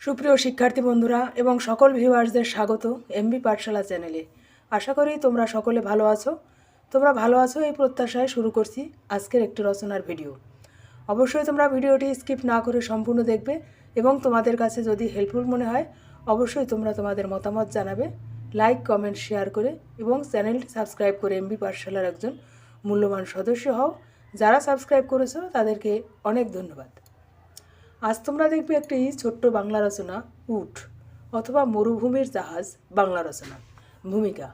সুপ্রিয় শিক্ষার্থী বন্ধুরা এবং সকল ভিউয়ার্সদের স্বাগত এমবি পাঠশালা চ্যানেলে আশা করি তোমরা সকলে ভালো আছো। তোমরা ভালো আছো এই প্রত্যাশায় শুরু করছি আজকের একটি রচনার ভিডিও অবশ্যই তোমরা ভিডিওটি স্কিপ না করে সম্পূর্ণ দেখবে এবং তোমাদের কাছে যদি হেল্পফুল মনে হয়, অবশ্যই তোমরা তোমাদের মতামত জানাবে লাইক কমেন্ট শেয়ার করে এবং চ্যানেলটি সাবস্ক্রাইব করে এমবি পাঠশালার একজন মূল্যবান সদস্য হও। যারা সাবস্ক্রাইব করেছ তাদেরকে অনেক ধন্যবাদ। আজ তোমরা দেখবে একটি ছোট্ট বাংলা রচনা, উট, অথবা মরুভূমির জাহাজ, বাংলা রচনা। ভূমিকা,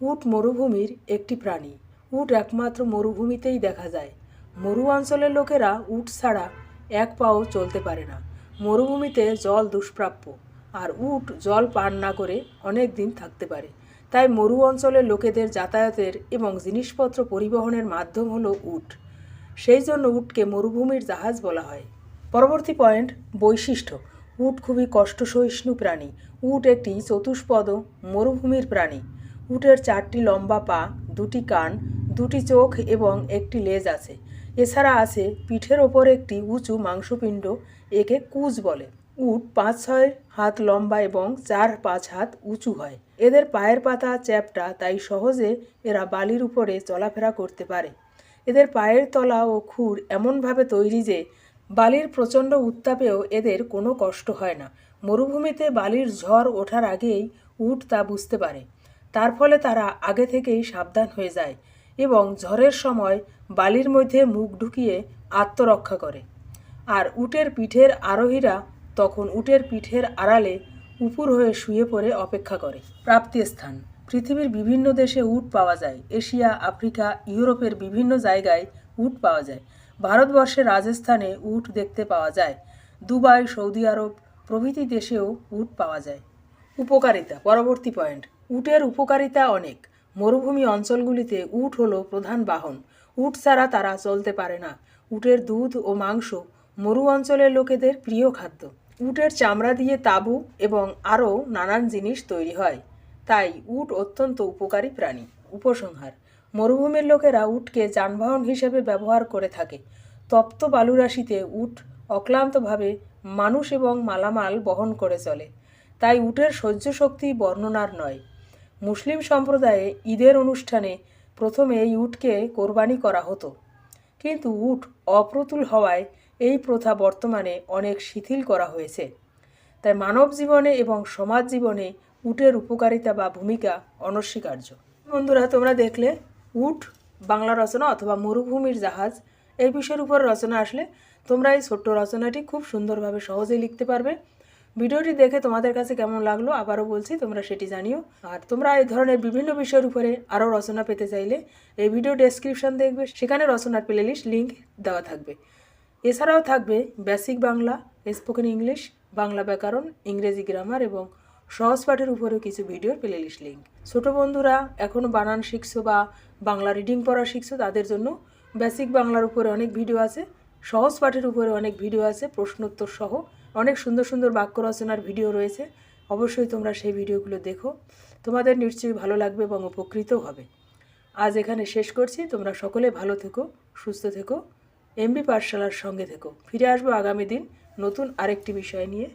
উট মরুভূমির একটি প্রাণী। উট একমাত্র মরুভূমিতেই দেখা যায়। মরু অঞ্চলের লোকেরা উট ছাড়া এক পাও চলতে পারে না। মরুভূমিতে জল দুষ্প্রাপ্য, আর উট জল পান না করে অনেক দিন থাকতে পারে। তাই মরু অঞ্চলের লোকেদের যাতায়াতের এবং জিনিসপত্র পরিবহনের মাধ্যম হলো উট। সেই জন্য উটকে মরুভূমির জাহাজ বলা হয়। পরবর্তী পয়েন্ট, বৈশিষ্ট্য। উট খুবই কষ্ট সহিষ্ণু প্রাণী। উট একটি চতুষ্পদ মরুভূমির প্রাণী। উটের চারটি লম্বা পা, দুটি কান, দুটি চোখ এবং একটি লেজ আছে। এছাড়া আছে পিঠের ওপর একটি উঁচু মাংসপিণ্ড, একে কুজ বলে। উট পাঁচ ছয় হাত লম্বা এবং চার পাঁচ হাত উঁচু হয়। এদের পায়ের পাতা চ্যাপটা, তাই সহজে এরা বালির উপরে চলাফেরা করতে পারে। এদের পায়ের তলা ও খুর এমনভাবে তৈরি যে বালির প্রচণ্ড উত্তাপেও এদের কোনো কষ্ট হয় না। মরুভূমিতে বালির ঝড় ওঠার আগেই উট তা বুঝতে পারে। তার ফলে তারা আগে থেকেই সাবধান হয়ে যায় এবং ঝড়ের সময় বালির মধ্যে মুখ ঢুকিয়ে আত্মরক্ষা করে। আর উটের পিঠের আরোহীরা তখন উটের পিঠের আড়ালে উপুর হয়ে শুয়ে পড়ে অপেক্ষা করে। প্রাপ্তি স্থান। পৃথিবীর বিভিন্ন দেশে উট পাওয়া যায়। এশিয়া, আফ্রিকা, ইউরোপের বিভিন্ন জায়গায় উট পাওয়া যায়। ভারতবর্ষের রাজস্থানে উট দেখতে পাওয়া যায়। দুবাই, সৌদি আরব প্রভৃতি দেশেও উট পাওয়া যায়। উপকারিতা, পরবর্তী পয়েন্ট। উটের উপকারিতা অনেক। মরুভূমি অঞ্চলগুলিতে উট হলো প্রধান বাহন। উট ছাড়া তারা চলতে পারে না। উটের দুধ ও মাংস মরু অঞ্চলের লোকেদের প্রিয় খাদ্য। উটের চামড়া দিয়ে তাঁবু এবং আরও নানান জিনিস তৈরি হয়। তাই উট অত্যন্ত উপকারী প্রাণী। উপসংহার মরুভূমির লোকেরা উটকে যানবাহন হিসেবে ব্যবহার করে থাকে। তপ্ত বালুরাশিতে উট অক্লান্তভাবে মানুষ এবং মালামাল বহন করে চলে। তাই উটের সহ্য শক্তি বর্ণনার নয়। মুসলিম সম্প্রদায়ে ঈদের অনুষ্ঠানে প্রথমে এই উটকে কোরবানি করা হতো। কিন্তু উট অপ্রতুল হওয়ায় এই প্রথা বর্তমানে অনেক শিথিল করা হয়েছে। তাই মানব জীবনে এবং সমাজ জীবনে উটের উপকারিতা বা ভূমিকা অনস্বীকার্য। বন্ধুরা, তোমরা দেখলে উট, বাংলা রচনা অথবা মরুভূমির জাহাজ, এই বিষয়ের উপর রচনা আসলে তোমরা এই ছোট্ট রচনাটি খুব সুন্দরভাবে সহজেই লিখতে পারবে। ভিডিওটি দেখে তোমাদের কাছে কেমন লাগল আবারও বলছি, তোমরা সেটি জানিও। আর তোমরা এই ধরনের বিভিন্ন বিষয়ের উপরে আরও রচনা পেতে চাইলে এই ভিডিও ডেসক্রিপশন দেখবে, সেখানে রচনার প্লেলিস্ট লিঙ্ক দেওয়া থাকবে। এছাড়াও থাকবে basic Bangla spoken English Bangla ব্যাকরণ ইংরেজি গ্রামার এবং সহজ পাঠের উপরেও কিছু ভিডিওর প্লেলিস্ট লিঙ্ক ছোটো বন্ধুরা এখনও বানান শিখছো বা বাংলা রিডিং পড়া শিখছো, তাদের জন্য বেসিক বাংলার উপরে অনেক ভিডিও আছে, সহজ পাঠের উপরে অনেক ভিডিও আছে, প্রশ্নোত্তর সহ অনেক সুন্দর সুন্দর বাক্য রচনার ভিডিও রয়েছে, অবশ্যই তোমরা সেই ভিডিওগুলো দেখো। তোমাদের নিশ্চয়ই ভালো লাগবে এবং উপকৃত হবে। আজ এখানে শেষ করছি, তোমরা সকলে ভালো থেকো, সুস্থ থেকো এমবি পাঠশালার সঙ্গে থেকো। ফিরে আসব আগামী দিন নতুন আরেকটি বিষয় নিয়ে।